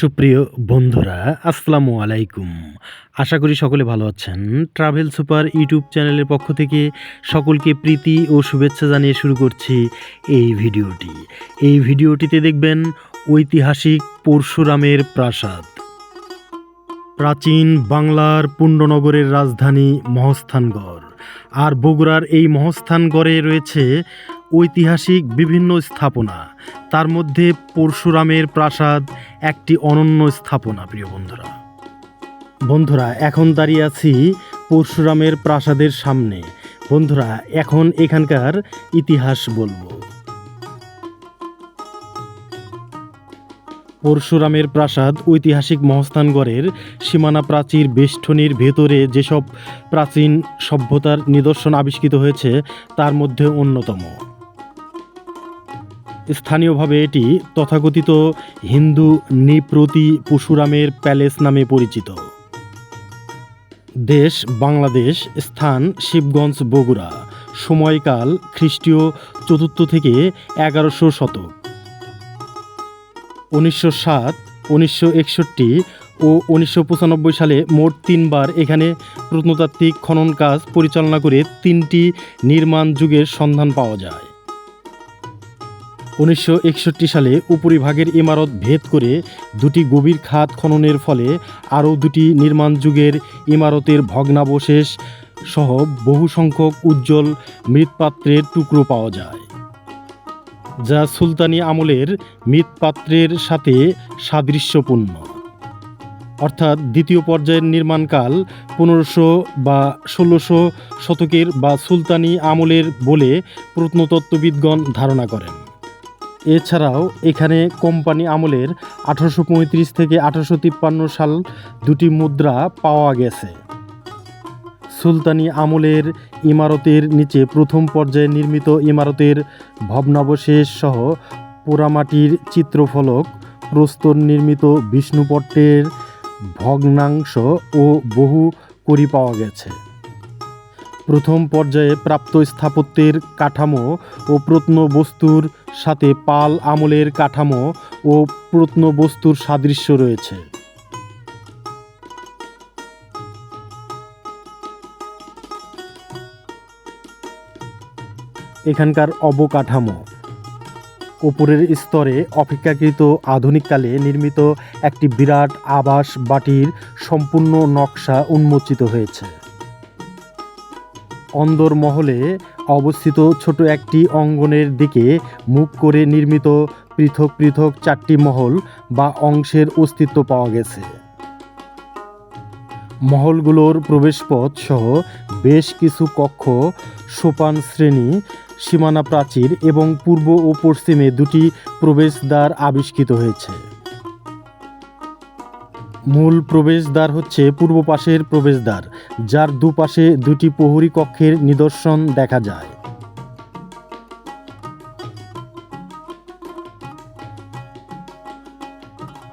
সুপ্রিয় বন্ধুরা, আসসালামু আলাইকুম। আশা করি সকলে ভালো আছেন। ট্রাভেল সুপার ইউটিউব চ্যানেলের পক্ষ থেকে সকলকে প্রীতি ও শুভেচ্ছা জানিয়ে শুরু করছি এই ভিডিওটি। এই ভিডিওটিতে দেখবেন ঐতিহাসিক পরশুরামের প্রাসাদ। প্রাচীন বাংলার পুণ্যনগরের রাজধানী মহস্থানগড়। আর বগুড়ার এই মহস্থানগড়ে রয়েছে ঐতিহাসিক বিভিন্ন স্থাপনা, তার মধ্যে পরশুরামের প্রাসাদ একটি অনন্য স্থাপনা, প্রিয় বন্ধুরা। বন্ধুরা, এখন দাঁড়িয়ে আছি পরশুরামের প্রাসাদের সামনে। বন্ধুরা, এখন এখানকার ইতিহাস বলব। পরশুরামের প্রাসাদ ঐতিহাসিক মহস্থানগড়ের সীমানা প্রাচীর বেষ্টনীর ভেতরে যেসব প্রাচীন সভ্যতার নিদর্শন আবিষ্কৃত হয়েছে, তার মধ্যে অন্যতম। স্থানীয়ভাবে এটি তথাকথিত হিন্দু নৃপ্রতি পশুরামের প্যালেস নামে পরিচিত। দেশ, বাংলাদেশ, স্থান, শিবগঞ্জ, বগুড়া। সময়কাল খ্রিস্টীয় চতুর্থ থেকে এগারোশো শতক। উনিশশো সাত, উনিশশো একষট্টি ও উনিশশো পঁচানব্বই সালে মোট তিনবার এখানে প্রত্নতাত্ত্বিক খনন কাজ পরিচালনা করে তিনটি নির্মাণ যুগের সন্ধান পাওয়া যায়। উনিশশো একষট্টি সালে উপরিভাগের ইমারত ভেদ করে দুটি গভীর খাত খননের ফলে আরও দুটি নির্মাণ যুগের ইমারতের ভগ্নাবশেষ সহ বহু সংখ্যক উজ্জ্বল মৃৎপাত্রের টুকরো পাওয়া যায়, যা সুলতানি আমলের মৃৎপাত্রের সাথে সাদৃশ্যপূর্ণ। অর্থাৎ দ্বিতীয় পর্যায়ের নির্মাণকাল পনেরোশো বা ষোলোশো শতকের বা সুলতানি আমলের বলে প্রত্নতত্ত্ববিদগণ ধারণা করেন। এছাড়াও এখানে কোম্পানি আমলের আঠারোশো পঁয়ত্রিশ থেকে আঠারোশো তিপ্পান্ন সাল দুটি মুদ্রা পাওয়া গেছে। সুলতানি আমলের ইমারতের নিচে প্রথম পর্যায়ে নির্মিত ইমারতের ভগ্নাবশেষ সহ পোড়ামাটির চিত্রফলক, প্রস্তর নির্মিত বিষ্ণুপট্টের ভগ্নাংশ ও বহু করি পাওয়া গেছে। প্রথম পর্যায়ে প্রাপ্ত স্থাপত্যের কাঠামো ও প্রত্নবস্তুর সাথে পাল আমলের কাঠামো ও প্রত্নবস্তুর সাদৃশ্য রয়েছে। এখানকার অবকাঠামো। উপরের স্তরে অপেক্ষাকৃত আধুনিককালে নির্মিত একটি বিরাট আবাস বাটির সম্পূর্ণ নকশা উন্মোচিত হয়েছে। অন্দরমহলে অবস্থিত ছোট একটি অঙ্গনের দিকে মুখ করে নির্মিত পৃথক পৃথক চারটি মহল বা অংশের অস্তিত্ব পাওয়া গেছে। মহলগুলোর প্রবেশপথ সহ বেশ কিছু কক্ষ, সোপান শ্রেণি, সীমানা প্রাচীর এবং পূর্ব ও পশ্চিমে দুটি প্রবেশদ্বার আবিষ্কৃত হয়েছে। মূল প্রবেশদ্বার হচ্ছে পূর্ব পাশের প্রবেশদ্বার, যার দুপাশে দুটি প্রহরী কক্ষের নিদর্শন দেখা যায়।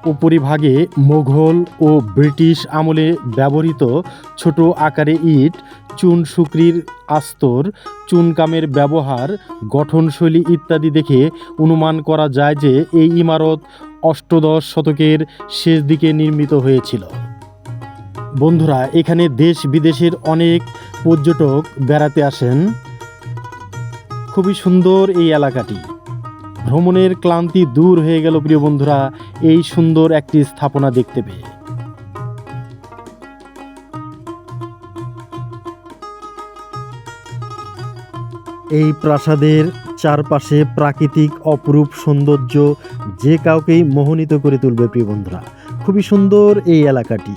উপরিভাগে মোঘল ও ব্রিটিশ আমলে ব্যবহৃত ছোট আকারে ইট চুন শুকরির আস্তর চুনকামের ব্যবহার, গঠনশৈলী ইত্যাদি দেখে অনুমান করা যায় যে এই ইমারত অষ্টদশ শতকের শেষ দিকে নির্মিত হয়েছিল। বন্ধুরা, এখানে দেশ বিদেশের অনেক পর্যটক বেড়াতে আসেন। খুবই সুন্দর এই এলাকাটি। ভ্রমণের ক্লান্তি দূর হয়ে গেল প্রিয় বন্ধুরা, এই সুন্দর একটি স্থাপনা দেখতে পেয়ে। এই প্রাসাদের চারপাশে প্রাকৃতিক অপরূপ সৌন্দর্য যে কাউকেই মোহনীত করে তুলবে প্রিয় বন্ধুরা। খুবই সুন্দর এই এলাকাটি।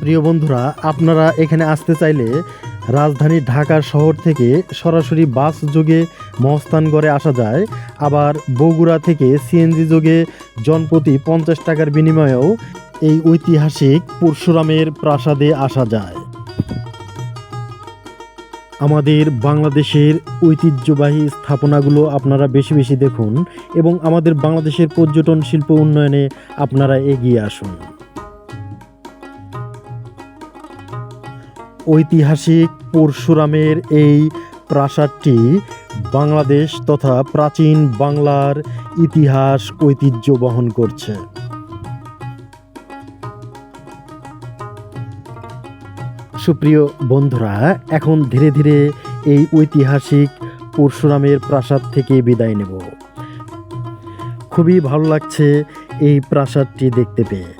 প্রিয় বন্ধুরা, আপনারা এখানে আসতে চাইলে রাজধানী ঢাকা শহর থেকে সরাসরি বাস যোগে মহস্থানগড়ে আসা যায়। আবার বগুড়া থেকে সিএনজি যোগে জনপ্রতি পঞ্চাশ টাকার বিনিময়েও এই ঐতিহাসিক পরশুরামের প্রাসাদে আসা যায়। আমাদের বাংলাদেশের ঐতিহ্যবাহী স্থাপনাগুলো আপনারা বেশি বেশি দেখুন এবং আমাদের বাংলাদেশের পর্যটন শিল্প উন্নয়নে আপনারা এগিয়ে আসুন। ঐতিহাসিক পরশুরামের এই প্রাসাদটি বাংলাদেশ তথা প্রাচীন বাংলার ইতিহাস ঐতিহ্য বহন করছে। সুপ্রিয় বন্ধুরা, এখন ধীরে ধীরে এই ঐতিহাসিক পরশুরামের প্রাসাদ থেকে বিদায় নেব। খুবই ভালো লাগছে এই প্রাসাদটি দেখতে পেয়ে।